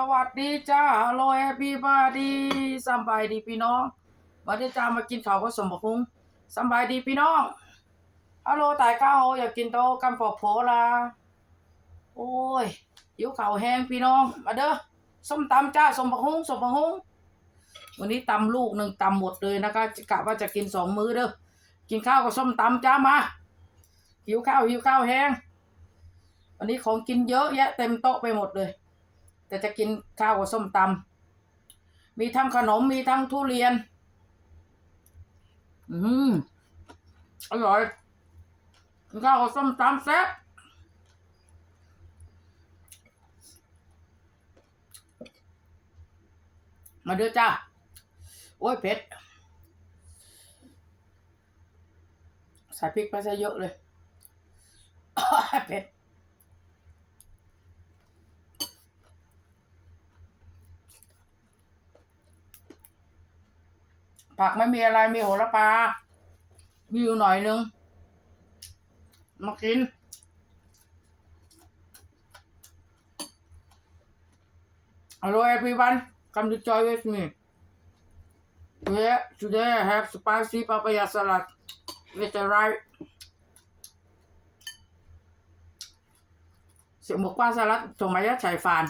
สวัสดีจ้าฮัลโหลแฮปปี้บาดีสบายดีพี่น้องมาได้จ้ามากินข้าวก็สมบูรณ์สบายดีพี่น้องฮัลโหลตายข้าวอยากกินโตกันปอกโผล่ะโอ้ยหิวข้าวแห้งพี่น้อง มาเด้อส้มตำจ้าสมบูรณ์สมบูรณ์วันนี้ตำลูกหนึ่งตำหมดเลยนะคะกะว่าจะกินสองมื้อเด้อกินข้าวกับส้มตำจ้ามาหิวข้าวหิวข้าวแห้งวันนี้ของกินเยอะแยะเต็มโต๊ะไปหมดเลย แต่จะกินข้าวกับส้มตำมีทั้งขนมมีทั้งทุเรียน อืมอร่อยข้าวกับส้มตำแซ่บมาเด้อจ้า โอ้ยเผ็ด ใส่พริกไปซะเยอะเลย เผ็ด ผักไม่มีอะไรมีโหระพามีอยู่หน่อยนึง มากิน Hello everyone, come to join with me. Yeah, today I have spicy papaya salad with the rice. เสียหมกปลาสลัดส่งมายัดใส่ฟาน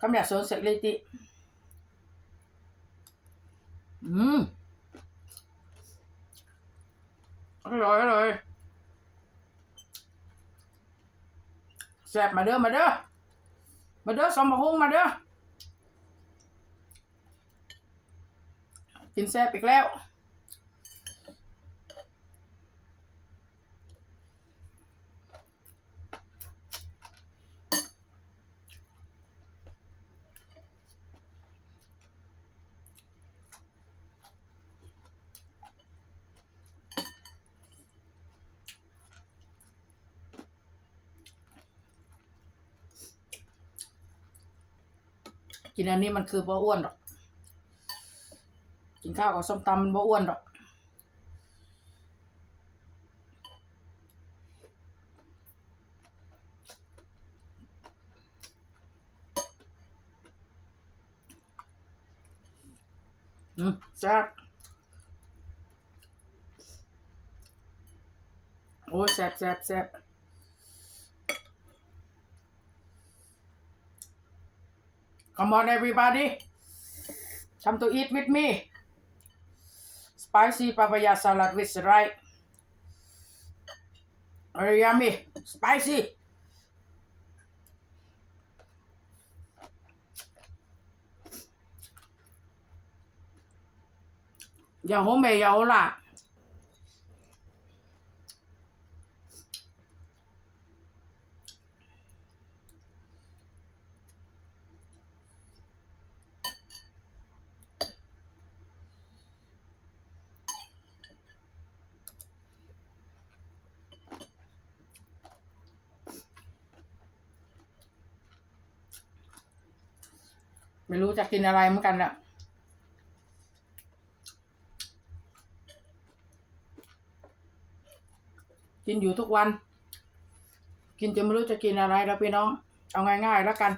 Come here, so sạch lên tí. Ừm. Rồi, rồi. Xẹp mà đưa, mà đưa. Mà đưa xong mà hôn mà đưa. กินแซ่ กินอันนี้มันคือบ่อ้วนหรอก กินข้าวกับส้มตำมันบ่อ้วนหรอก อืมแซ่บโอ้แซ่บแซ่บแซ่บ Come on, everybody. Come to eat with me. Spicy papaya salad with rice. Very yummy. Spicy. Giờ hố mè. ไม่รู้จะกินอะไรเหมือนกันอะกินอยู่ทุกวัน กินจนไม่รู้จะกินอะไรแล้วพี่น้อง เอาง่ายๆแล้วกัน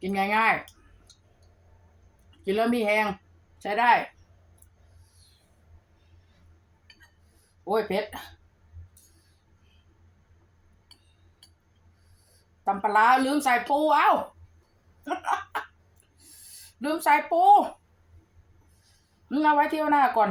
กินง่ายๆ กินแล้วมีแหงใช้ได้ โอ้ยเผ็ดตำปลาลืมใส่ปูเอ้า ลืมใส่ปูมึงเอาไว้เที่ยวหน้าก่อน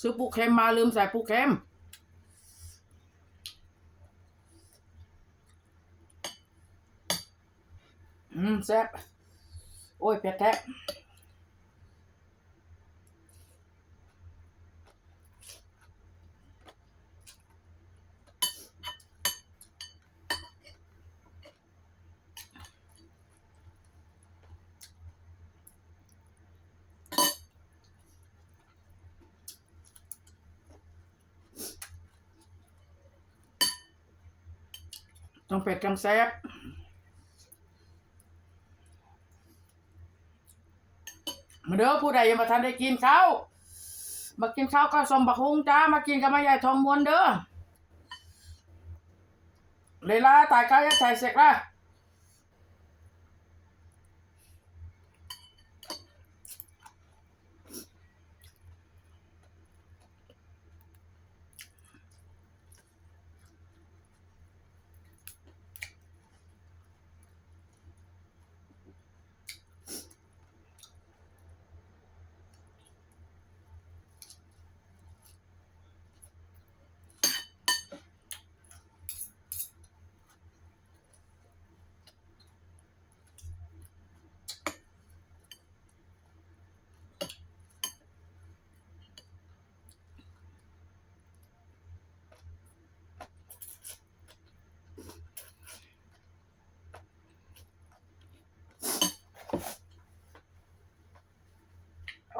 ซื้อปูเค็มมาลืมใส่ปูเค็มอืมแซ่บ โอ้ยแพ้แพ้ต้องเป็ดกำแซ่บ เด้อผู้ใดยังมาทันได้กินข้าวมากินข้าวก็สมบักฮุงจ้ามากินกับแม่ใหญ่ทองมวนเด้อเลยล่ะตายกายักษ์ใส่เสกละ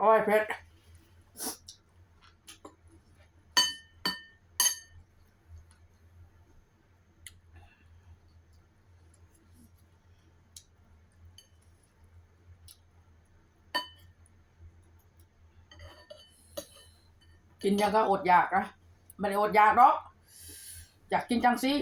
อ้ยเผ็ดกินยังก็อดอยากนะไม่ได้อดอยากหรอกอยากกินจังสิ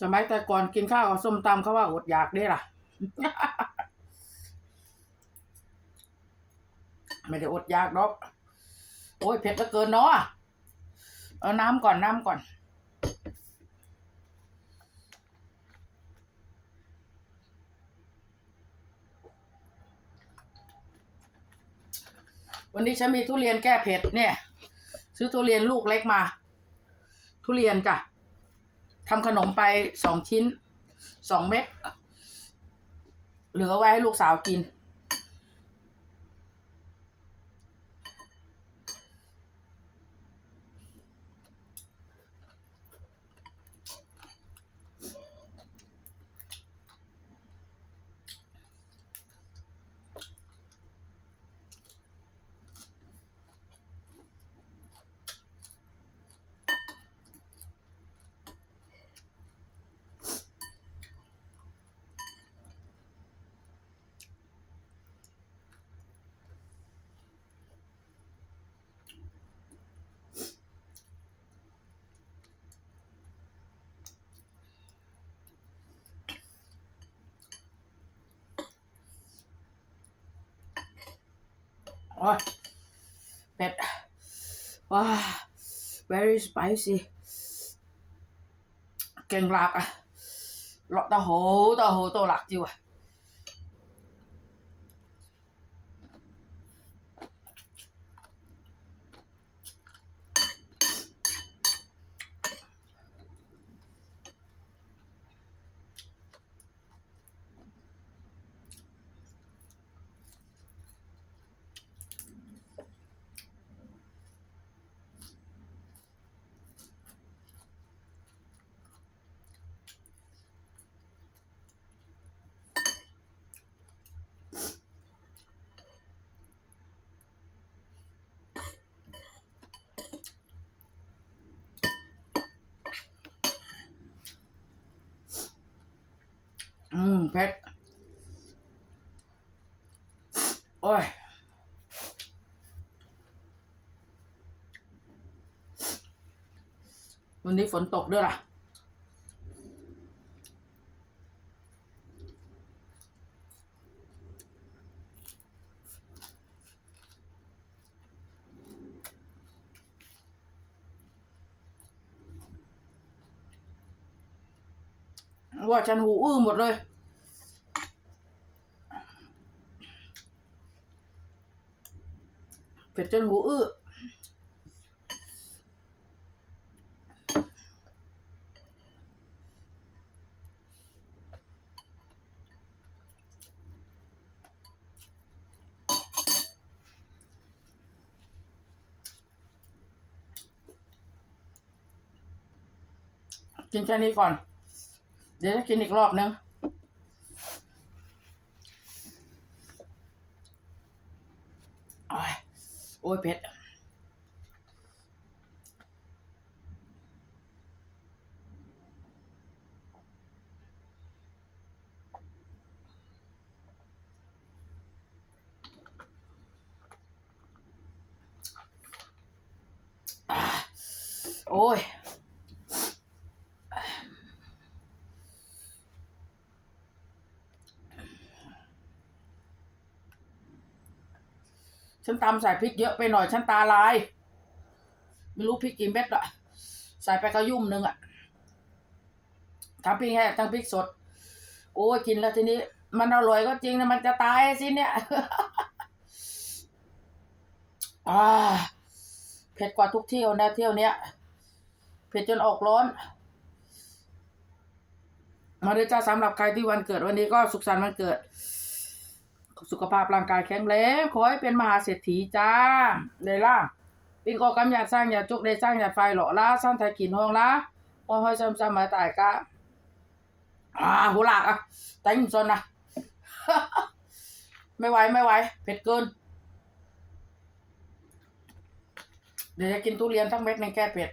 สมัยแต่ก่อนกินข้าวกับส้มตำเขาว่าอดอยากได้ล่ะ ไม่ได้อดอยากหรอกโอ้ยเผ็ดเหลือเกินเนาะเอาน้ำก่อนน้ำก่อนวันนี้ฉันมีทุเรียนแก้เผ็ดเนี่ย ซื้อทุเรียนลูกเล็กมา ทุเรียนจ้ะ ทำขนมไปสองชิ้นสองเม็ดเหลือไว้ให้ลูกสาวกิน โอ้ยเผ็ดว้า very spicy เก่งหลักอะหลอก โอะอืมเผ็ดโอ้ย วันนี้ฝนตกด้วยล่ะ ว่าฉันหูอื้อหมดเลย ผ็ดจนหูอื้อกินแค่นี้ก่อน เดี๋ยวจะกินอีกรอบนึงโอ้ย โอ้ยเผ็ดโอ้ย ฉันตำใส่พริกเยอะไปหน่อย ฉันตาลาย ไม่รู้พริกกี่เม็ดอะใส่ไปกระยุ่มหนึ่งอะทั้งพริกแห้งทั้งพริกสด โอ้ยกินแล้วทีนี้ มันอร่อยก็จริงนะมันจะตายสิเนี่ยอ่าเผ็ดกว่าทุกเที่ยวนะเที่ยวเนี้ยเผ็ดจนออกร้อน มาเลยจ้าสำหรับใครที่วันเกิดวันนี้ก็สุขสันต์วันเกิด สุขภาพร่างกายแข็งแรงขอให้เป็นมหาเศรษฐีจ้าได้ล่ะปิงกอกำยาดสร้างยาจุกได้สร้างยาไฟหล่อละสร้างไทยกินห้องละห้อยห้อยซ้ำๆมาตายกะอ่าหัวหลากอะแต่งซนนะไม่ไหวไม่ไหวเผ็ดเกิน เดี๋ยวจะกินทุเรียนทั้งเม็ดในงแก้เผ็ด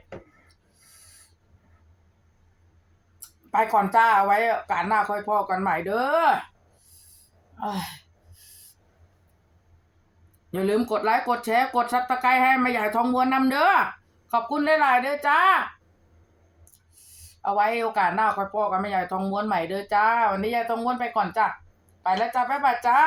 ไปก่อนจ้าไว้การหน้าค่อยพ่อกันใหม่เด้อเอย่าลืมกดไลค์กดแชร์กดซับสไครต์ให้แม่ใหญ่ทองมวนนำเด้อขอบคุณหลายๆเด้อจ้า เอาไว้โอกาสหน้าค่อยพ่อกันแม่ใหญ่ทองม้วนใหม่เด้อจ้า วันนี้ยายทองม้วนไปก่อนจ้าไปแล้วจ้าบ๊ายบายจ้า